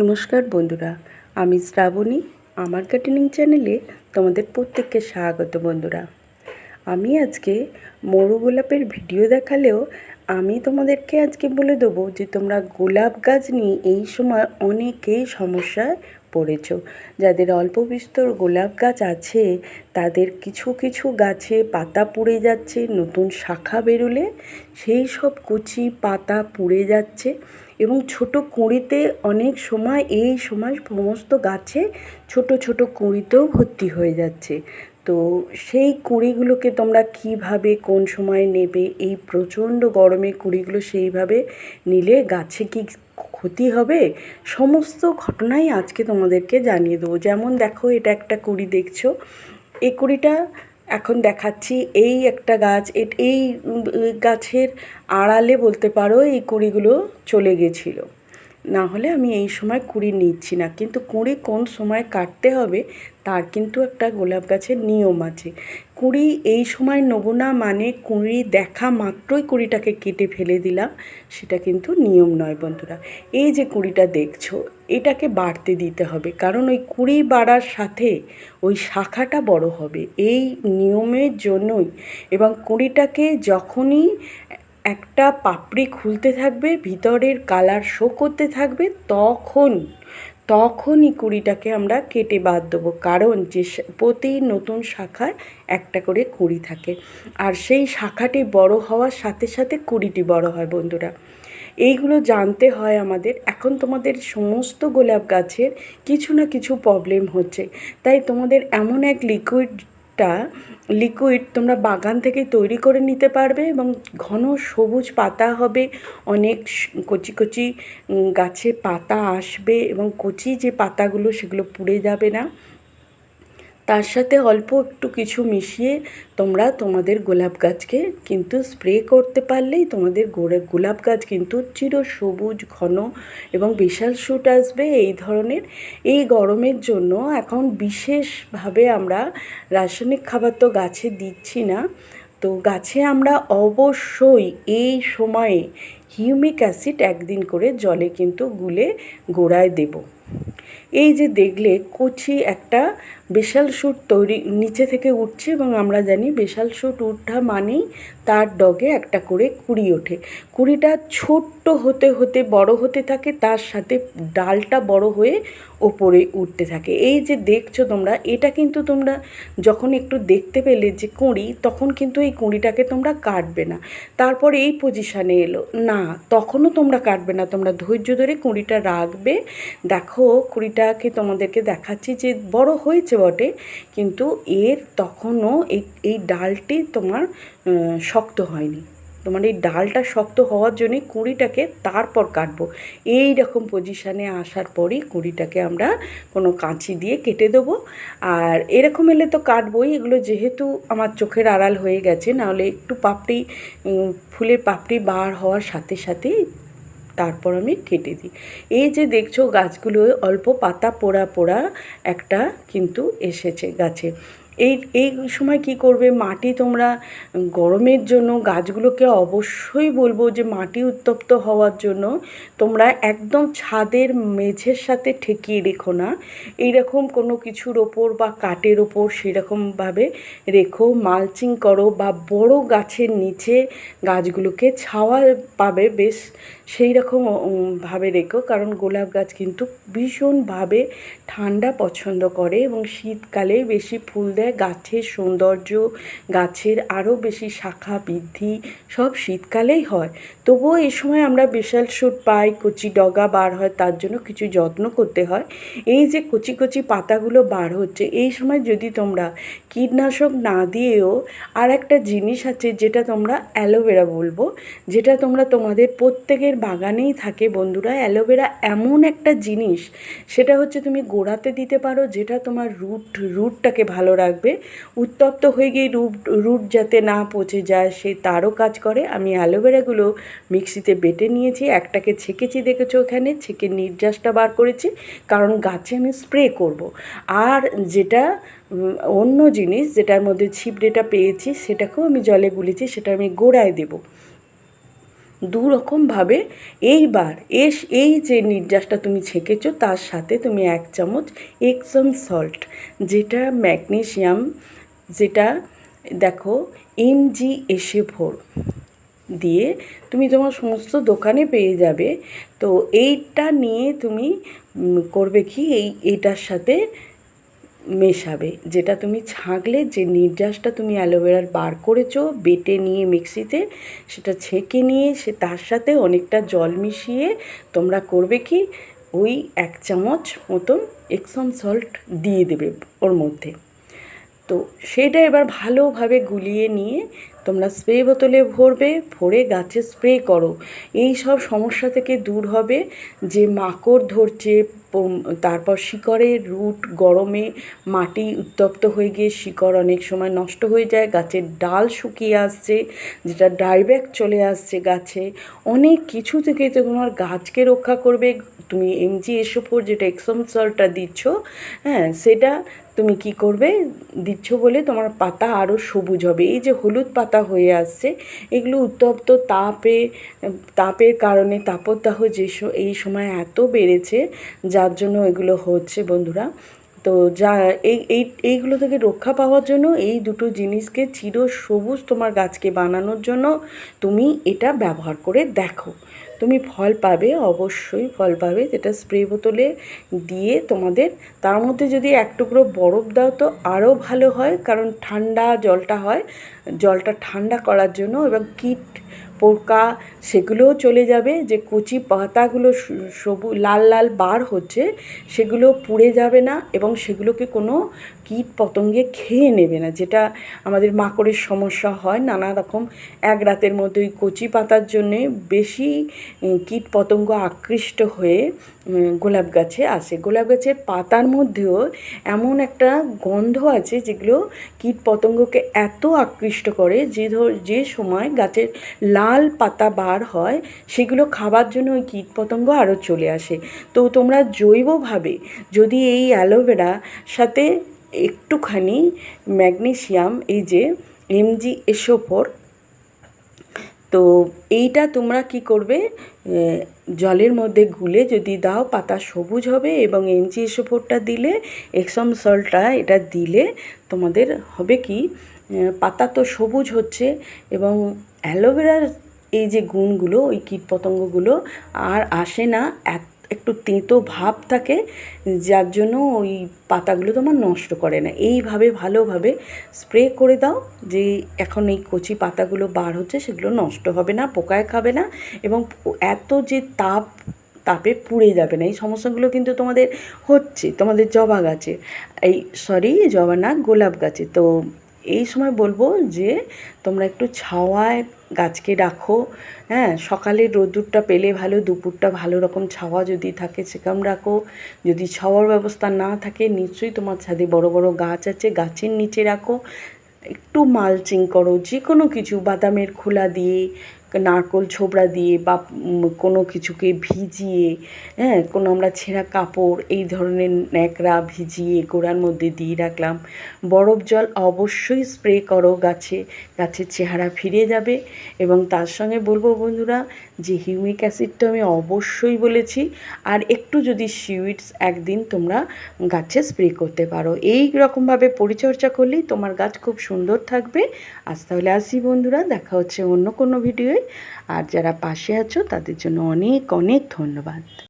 নমস্কার বন্ধুরা, আমি শ্রাবণী। আমার গার্ডেনিং চ্যানেলে তোমাদের প্রত্যেককে স্বাগত বন্ধুরা। আমি আজকে মরু গোলাপের ভিডিও দেখালেও আমি তোমাদেরকে আজকে বলে দেবো যে তোমরা গোলাপ গাছ নিয়ে এই সময় অনেকেই সমস্যায় পড়েছ। যাদের অল্প বিস্তর গোলাপ গাছ আছে, তাদের কিছু কিছু গাছে পাতা পুড়ে যাচ্ছে, নতুন শাখা বেরোলে সেই সব কচি পাতা পুড়ে যাচ্ছে এবং ছোট কুঁড়িতে অনেক সময় এই সময় সমস্ত গাছে ছোট ছোট কুঁড়িতেও ভর্তি হয়ে যাচ্ছে। তো সেই কুঁড়িগুলোকে তোমরা কীভাবে, কোন সময় নেবে, এই প্রচণ্ড গরমে কুঁড়িগুলো সেইভাবে নিলে গাছে কি ক্ষতি হবে, সমস্ত ঘটনাই আজকে তোমাদেরকে জানিয়ে দেবো। যেমন দেখো, এটা একটা কুড়ি দেখছ। এই কুড়িটা এখন দেখাচ্ছি, এই একটা গাছ এই গাছের আড়ালে বলতে পারো এই কুড়িগুলো চলে গেছিল। না হলে আমি এই সময় কুড়ি নিচ্ছি না। কিন্তু কুড়ি কোন সময় কাটতে হবে তার কিন্তু একটা গোলাপ গাছের নিয়ম আছে। কুঁড়ি এই সময় নেব না মানে কুঁড়ি দেখা মাত্রই কুঁড়িটাকে কেটে ফেলে দিলাম, সেটা কিন্তু নিয়ম নয় বন্ধুরা। এই যে কুঁড়িটা দেখছ, এটাকে বাড়তে দিতে হবে, কারণ ওই কুঁড়ি বাড়ার সাথে ওই শাখাটা বড় হবে। এই নিয়মের জন্যই এবং কুঁড়িটাকে যখনই একটা পাপড়ি খুলতে থাকবে, ভিতরের কালার শো করতে থাকবে, তখন তখনই কুড়িটাকে আমরা কেটে বাদ দেবো। কারণ যে প্রতি নতুন শাখায় একটা করে কুড়ি থাকে। আর সেই শাখাটি বড় হওয়ার সাথে সাথে কুড়িটি বড় হয় বন্ধুরা। এইগুলো জানতে হয় আমাদের। এখন তোমাদের সমস্ত গোলাপ গাছের কিছু না কিছু প্রবলেম হচ্ছে। তাই তোমাদের এমন এক লিকুইড একটা লিকুইড তোমরা বাগান থেকে তৈরি করে নিতে পারবে এবং ঘন সবুজ পাতা হবে, অনেক কচি কচি গাছে পাতা আসবে এবং কচি যে পাতাগুলো সেগুলো পুড়ে যাবে না। তার সাথে অল্প একটু কিছু মিশিয়ে তোমরা তোমাদের গোলাপ গাছকে কিন্তু স্প্রে করতে পারলেই তোমাদের গোলাপ গাছ কিন্তু চির সবুজ, ঘন এবং বিশাল শুট আসবে এই ধরনের। এই গরমের জন্য এখন বিশেষভাবে আমরা রাসায়নিক খাবার তো গাছে দিচ্ছি না। তো গাছে আমরা অবশ্যই এই সময়ে হিউমিক অ্যাসিড একদিন করে জলে কিন্তু গুলে গোড়ায় দেব। এই যে দেখলে কচি একটা বিশাল সুট তৈরি, নিচে থেকে উঠছে এবং আমরা জানি বিশাল সুট উঠা মানেই তার ডগে একটা করে কুড়ি ওঠে। কুড়িটা ছোট্ট হতে হতে, বড় হতে থাকে, তার সাথে ডালটা বড় হয়ে ওপরে উঠতে থাকে। এই যে দেখছ তোমরা, এটা কিন্তু তোমরা যখন একটু দেখতে পেলে যে কুঁড়ি, তখন কিন্তু এই কুঁড়িটাকে তোমরা কাটবে না। তারপর এই পজিশানে এলো। না, তখনও তোমরা কাটবে না। তোমরা ধৈর্য ধরে কুঁড়িটা রাখবে। দেখো, কুঁড়িটাকে তোমাদেরকে দেখাচ্ছি যে বড় হয়েছে বটে, কিন্তু এর তখনও এই এই ডালটি তোমার শক্ত হয়নি। তোমার এই ডালটা শক্ত হওয়ার জন্যে কুঁড়িটাকে তারপর কাটবো। এই রকম পজিশানে আসার পরই কুঁড়িটাকে আমরা কোনো কাঁচি দিয়ে কেটে দেবো। আর এরকম এলে তো কাটবোই। এগুলো যেহেতু আমার চোখের আড়াল হয়ে গেছে, নাহলে একটু পাপড়ি ফুলের পাপড়ি বার হওয়ার সাথে সাথেই তারপর আমি কেটে দিই। এই যে দেখছ, গাছগুলো অল্প পাতা পোড়া পোড়া একটা কিন্তু এসেছে গাছে। এই এই সময় কি করবে? মাটি তোমরা গরমের জন্য গাছগুলোকে অবশ্যই বলব যে মাটি উত্তপ্ত হওয়ার জন্য তোমরা একদম ছাদের মেঝের সাথে ঠেকিয়ে রেখো না। এইরকম কোনো কিছুর ওপর বা কাঠের ওপর সেরকমভাবে রেখো, মালচিং করো বা বড় গাছের নিচে গাছগুলোকে ছাওয়া পাবে, বেশ সেই রকম ভাবে রেখো। কারণ গোলাপ গাছ কিন্তু ভীষণভাবে ঠান্ডা পছন্দ করে এবং শীতকালে বেশি ফুল দেয়, গাছের সৌন্দর্য, গাছের আরও বেশি শাখা বৃদ্ধি, সব শীতকালেই হয়। তবুও এই সময় আমরা বিশাল সুট পাই, কচি ডগা বার হয়, তার জন্য কিছু যত্ন করতে হয়। এই যে কচি কচি পাতাগুলো বার হচ্ছে, এই সময় যদি তোমরা কীটনাশক না দিয়েও আর একটা জিনিস আছে, যেটা তোমরা অ্যালোভেরা বলব, যেটা তোমরা তোমাদের প্রত্যেকের বাগানেই থাকে বন্ধুরা, অ্যালোভেরা এমন একটা জিনিস, সেটা হচ্ছে তুমি গোড়াতে দিতে পারো, যেটা তোমার রুট, রুটটাকে ভালো রাখবে। উত্তপ্ত হয়ে গিয়ে রুট রুট যাতে না পচে যায়, সে তারও কাজ করে। আমি অ্যালোভেরাগুলো মিক্সিতে বেটে নিয়েছি। একটাকে ছেঁকেছি, দেখেছ ওখানে? ছেঁকে নির্যাসটা বার করেছি। কারণ গাছে আমি স্প্রে করব। আর যেটা অন্য জিনিস যেটার মধ্যে ছিপড়েটা পেয়েছি, সেটাকেও আমি জলে গুলেছি, সেটা আমি গোড়ায় দেবো। দু রকমভাবে এইবার এস, এই যে নির্যাসটা তুমি ছেঁকেছো, তার সাথে তুমি এক চামচ এক্সম সল্ট, যেটা ম্যাগনেশিয়াম, যেটা দেখো এমজি এসে ভোর দিয়ে তুমি তোমার সমস্ত দোকানে পেয়ে যাবে। তো এইটা নিয়ে তুমি করবে কি? এই, এটার সাথে মেশাবে, যেটা তুমি ছাঁকলে যে নির্যাসটা তুমি অ্যালোভেরার বার করেছ, বেটে নিয়ে মিক্সিতে সেটা ছেঁকে নিয়ে সে তার সাথে অনেকটা জল মিশিয়ে তোমরা করবে কি? ওই এক চামচ মতন এক্সম সল্ট দিয়ে দেবে ওর মধ্যে। তো সেটা এবার ভালোভাবে গুলিয়ে নিয়ে তোমরা স্প্রে বোতলে ভরবে, ভরে গাছে স্প্রে করো। এই সব সমস্যা থেকে দূর হবে যে মাকড় ধরছে তারপর শিকড়ের রুট গরমে মাটি উত্তপ্ত হয়ে গিয়ে শিকড় অনেক সময় নষ্ট হয়ে যায়, গাছের ডাল শুকিয়ে আসছে, যেটা ডাইব্যাক চলে আসছে গাছে। অনেক কিছু থেকে তোমার গাছকে রক্ষা করবে। তুমি এমজি এসোফোর যেটা এক্সম সল্টটা দিচ্ছ হ্যাঁ সেটা তুমি কি করবে? দিচ্ছ বলে তোমার পাতা আরও সবুজ হবে। এই যে হলুদ পাতা হয়ে আসছে, এগুলো উত্তপ্ত তাপে, তাপের কারণে তাপদাহ যে এই সময় এত বেড়েছে, যার জন্য এগুলো হচ্ছে বন্ধুরা। তো যা, এই এই, এইগুলো থেকে রক্ষা পাওয়ার জন্য এই দুটো জিনিসকে চির সবুজ তোমার গাছকে বানানোর জন্য তুমি এটা ব্যবহার করে দেখো। তুমি ফল পাবে, অবশ্যই ফল পাবে। যেটা স্প্রে বোতলে দিয়ে তোমাদের, তার মধ্যে যদি এক টুকরো বরফ দাও তো আরও ভালো হয়, কারণ ঠান্ডা জলটা হয়। জলটা ঠান্ডা করার জন্য এবং কীট পোকা সেগুলোও চলে যাবে, যে কচি পাতাগুলো সবু, লাল লাল বার হচ্ছে, সেগুলো পুড়ে যাবে না এবং সেগুলোকে কোনো কীট পতঙ্গে খেয়ে নেবে না, যেটা আমাদের মাকড়ের সমস্যা হয়। নানা রকম এক রাতের মধ্যে ওই কচি পাতার জন্যে বেশি কীট পতঙ্গ আকৃষ্ট হয়ে গোলাপ গাছে আসে। গোলাপ গাছের পাতার মধ্যেও এমন একটা গন্ধ আছে যেগুলো কীট পতঙ্গকে এত আকৃষ্ট করে, যে ধর, যে সময় গাছের লাল পাতা বার হয়, সেগুলো খাবার জন্য ওই কীটপতঙ্গ আরও চলে আসে। তো তোমরা জৈবভাবে যদি এই অ্যালোভেরা সাথে একটুখানি ম্যাগনেশিয়াম এই যে এমজি এসোফোর, তো এইটা তোমরা কি করবে? জলের মধ্যে গুলে যদি দাও, পাতা সবুজ হবে এবং এমজি এসোফোরটা দিলে, এক্সম সল্টটা এটা দিলে তোমাদের হবে কি? পাতা তো সবুজ হচ্ছে এবং অ্যালোভেরার এই যে গুণগুলো, ওই কীটপতঙ্গগুলো আর আসে না এত একটু তেঁতো ভাব থাকে, যার জন্য ওই পাতাগুলো তোমার নষ্ট করে না। এইভাবে ভালোভাবে স্প্রে করে দাও যে এখন এই কচি পাতাগুলো বার হচ্ছে, সেগুলো নষ্ট হবে না, পোকায় খাবে না এবং এত যে তাপ, তাপে পুড়ে যাবে না, এই সমস্যাগুলো কিন্তু তোমাদের হচ্ছে, তোমাদের জবা গাছে। এই সরি জবা না, গোলাপ গাছে। তো এই সময় বলব যে, তোমরা একটু ছাওয়ায় গাছকে রাখো হ্যাঁ সকালে রোদুরটা পেলে ভালো, দুপুরটা ভালো রকম ছাওয়া যদি থাকে সেরকম রাখো যদি ছাওয়ার ব্যবস্থা না থাকে, নিশ্চয়ই তোমার ছাদে বড় বড় গাছ আছে, গাছের নিচে রাখো। একটু মালচিং করো যে কোনো কিছু, বাদামের খোলা দিয়ে নারকোল ছোবড়া দিয়ে বা কোনো কিছুকে ভিজিয়ে হ্যাঁ কোনো আমরা ছেঁড়া কাপড়, এই ধরনের ন্যাকড়া ভিজিয়ে গোড়ার মধ্যে দিয়ে রাখলাম। বরফ জল অবশ্যই স্প্রে করো গাছে, গাছের চেহারা ফিরে যাবে এবং তার সঙ্গে বলব বন্ধুরা যে হিউমিক অ্যাসিডটা আমি অবশ্যই বলেছি, আর একটু যদি সুইটস একদিন তোমরা গাছে স্প্রে করতে পারো। এই রকমভাবে পরিচর্যা করলেই তোমার গাছ খুব সুন্দর থাকবে। আজ তাহলে আসি বন্ধুরা, দেখা হচ্ছে অন্য কোনো ভিডিওয়। আর যারা পাশে আছো তাদের জন্য অনেক অনেক ধন্যবাদ।